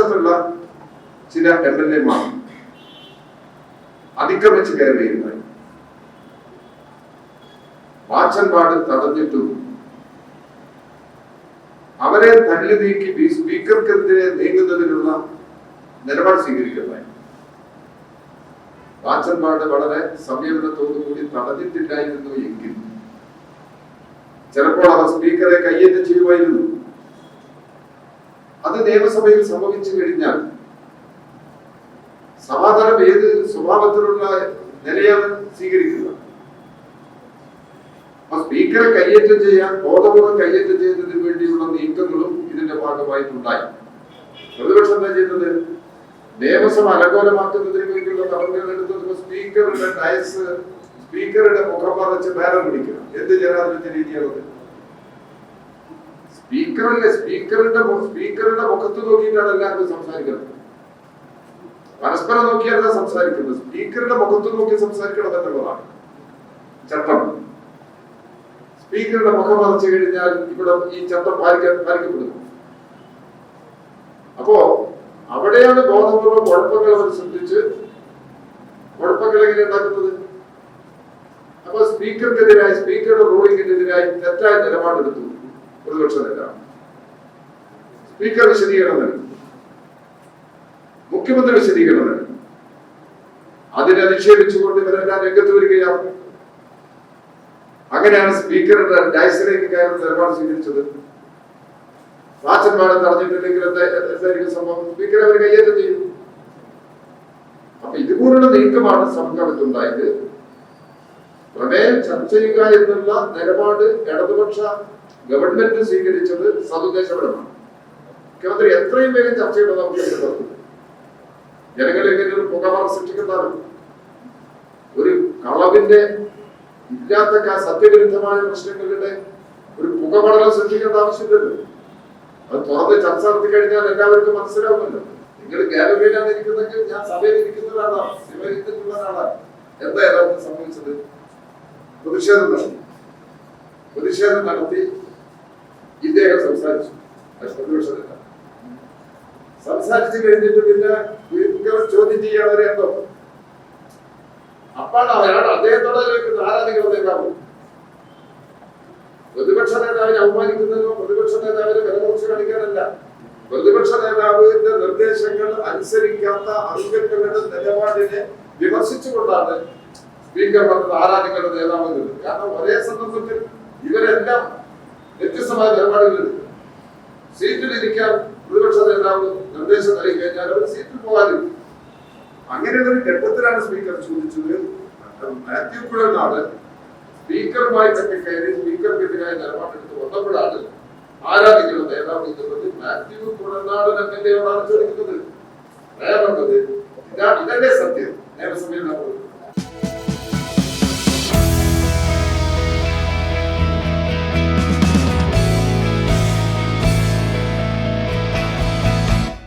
ഇടതുപക്ഷത്തുള്ള ചില M L എമാർ അതിക്രമിച്ച് കയറിയിരുന്നത് വാച്ചൻപാട് തടഞ്ഞിട്ടും അവരെ തല്ലി നീക്കി സ്പീക്കർക്കെതിരെ നീങ്ങുന്നതിനുള്ള നിലപാട് സ്വീകരിക്കുന്നതായി വാച്ചൻപാട് വളരെ സംയമനത്തോടുകൂടി തടഞ്ഞിട്ടില്ലായിരുന്നു എങ്കിൽ ചിലപ്പോൾ അവർ സ്പീക്കറെ കയ്യേറ്റം ചെയ്യുമായിരുന്നു. അത് നിയമസഭയിൽ സംഭവിച്ചു കഴിഞ്ഞാൽ സമാധാനം ഏത് സ്വഭാവത്തിലുള്ള നിലയാണ് സ്വീകരിക്കുക? അപ്പൊ സ്പീക്കറെ കയ്യേറ്റം ചെയ്യാൻ ബോധപൂർവം കയ്യേറ്റം ചെയ്യുന്നതിന് വേണ്ടിയുള്ള നീക്കങ്ങളും ഇതിന്റെ ഭാഗമായിട്ടുണ്ടായി. പ്രതിപക്ഷം എന്താ ചെയ്യുന്നത്? നിയമസഭ അലങ്കോലമാക്കുന്നതിന് വേണ്ടിയുള്ള നടപടികൾ എടുത്തത് സ്പീക്കറുടെ ഡയസ് സ്പീക്കറുടെ മുഖം മറച്ച് ബാനർ പിടിക്കണം. എന്ത് ജനാധിപത്യ രീതിയാണത്? സ്പീക്കറല്ലേ സ്പീക്കറുടെ മു- സ്പീക്കറുടെ മുഖത്ത് നോക്കിയിട്ടാണ് എല്ലാവരും സംസാരിക്കുന്നത്. പരസ്പരം നോക്കിയല്ല സംസാരിക്കുന്നത്. സ്പീക്കറുടെ മുഖത്ത് നോക്കി സംസാരിക്കണം എന്നുള്ളതാണ് ചട്ടം. സ്പീക്കറുടെ മുഖം മറച്ചു കഴിഞ്ഞാൽ ഇവിടെ ഈ ചട്ടം പാലിക്കാൻ പാലിക്കപ്പെടുന്നു. അപ്പോ അവിടെയാണ് ബോധപൂർവം കുഴപ്പങ്ങൾ അവർ ശ്രദ്ധിച്ച് കുഴപ്പങ്ങൾ എങ്ങനെ ഉണ്ടാക്കുന്നത്? അപ്പൊ സ്പീക്കർക്കെതിരായി സ്പീക്കറുടെ റൂളിങ്ങിനെതിരായി തെറ്റായ നിലപാടെടുത്തു. പ്രതിപക്ഷ നേതാവ് സ്പീക്കർ വിശദീകരണം നൽകി മുഖ്യമന്ത്രി വിശദീകരണം നൽകി അതിനെ അധിക്ഷേപിച്ചുകൊണ്ട് ഇവരെല്ലാം രംഗത്ത് വരികയാണ്. അങ്ങനെയാണ് സ്പീക്കറുടെ ഡയസിലേക്ക് കയറുന്ന നിലപാട് സ്വീകരിച്ചത്. വാച്ചന്മാരെ തടഞ്ഞിട്ടില്ലെങ്കിൽ എന്തായിരിക്കും സംഭവം? സ്പീക്കർ അവർ കയ്യേറ്റം ചെയ്യും. അപ്പൊ ഇതുപോലുള്ള നീക്കമാണ് സംഘടനത്തുണ്ടായത് പ്രമേയം ചർച്ച ചെയ്യുക എന്നുള്ള നിലപാട് ഇടതുപക്ഷ ഗവൺമെന്റ് സ്വീകരിച്ചത് സതുദ്ദേശപരമാണ് മുഖ്യമന്ത്രി എത്രയും വേഗം ചർച്ച ചെയ്യണം നമുക്ക് വേണ്ടത് ജനങ്ങളിൽ ഇങ്ങനെ പുകമറ സൃഷ്ടിക്കുന്നതാണ്. ഒരു കളവിന്റെ ഇല്ലാത്ത സത്യവിരുദ്ധമായ പ്രശ്നങ്ങളുടെ ഒരു പുകപടലം സൃഷ്ടിക്കേണ്ട ആവശ്യമില്ലല്ലോ. അത് തുറന്ന് ചർച്ച നടത്തി കഴിഞ്ഞാൽ എല്ലാവർക്കും മനസ്സിലാവുമല്ലോ. നിങ്ങൾ ഗാലറിയിലാണ് ഇരിക്കുന്നെങ്കിൽ ഞാൻ സഭയിൽ ഇരിക്കുന്ന ഒരാളാണ് എന്താ യഥാർത്ഥം സംഭവിച്ചത്? പ്രതിഷേധം നടത്തി. പ്രതിഷേധം നടത്തി ഇദ്ദേഹം സംസാരിച്ചു അത് പ്രതിപക്ഷ നേതാവ് സംസാരിച്ചു കഴിഞ്ഞിട്ട് പിന്നെ ഭയങ്കര ചോദ്യം ചെയ്യാതെ എന്തോ. അപ്പാണ് അയാൾ അദ്ദേഹത്തോടെ ചോദിക്കുന്നത് നേതാവ് പ്രതിപക്ഷ നേതാവിനെ അപമാനിക്കുന്നതോ പ്രതിപക്ഷ നേതാവിനെ വിലമോച്ച് കാണിക്കാനല്ല. പ്രതിപക്ഷ നേതാവിന്റെ നിർദ്ദേശങ്ങൾ അനുസരിക്കാത്ത അംഗങ്ങളുടെ നിലപാടിനെ വിമർശിച്ചുകൊണ്ടാണ് സ്പീക്കർ പറഞ്ഞത് ആരാധികളുടെ നേതാവ് കാരണം ഒരേ സന്ദർഭത്തിൽ ഇവരെല്ലാം വ്യത്യസ്തമായ നിലപാടുകൾ സീറ്റിൽ ഇരിക്കാൻ പ്രതിപക്ഷ നേതാവ് നിർദ്ദേശം നൽകി കഴിഞ്ഞാൽ അവർ സീറ്റിൽ പോകാതിരിക്കും അങ്ങനെയുള്ളൊരു ഘട്ടത്തിലാണ് സ്പീക്കർ ചോദിച്ചത്. മാത്യു കുഴനാട് സ്പീക്കറുമായി തന്നെ കയറി സ്പീക്കർക്കെതിരായ നിലപാടെടുത്ത് വന്നപ്പോഴാണ് ആരാധിക്കുന്ന നേതാവ് മാത്യു കുഴൽനാട് എം എൽ എയോടാണ് ചോദിക്കുന്നത്.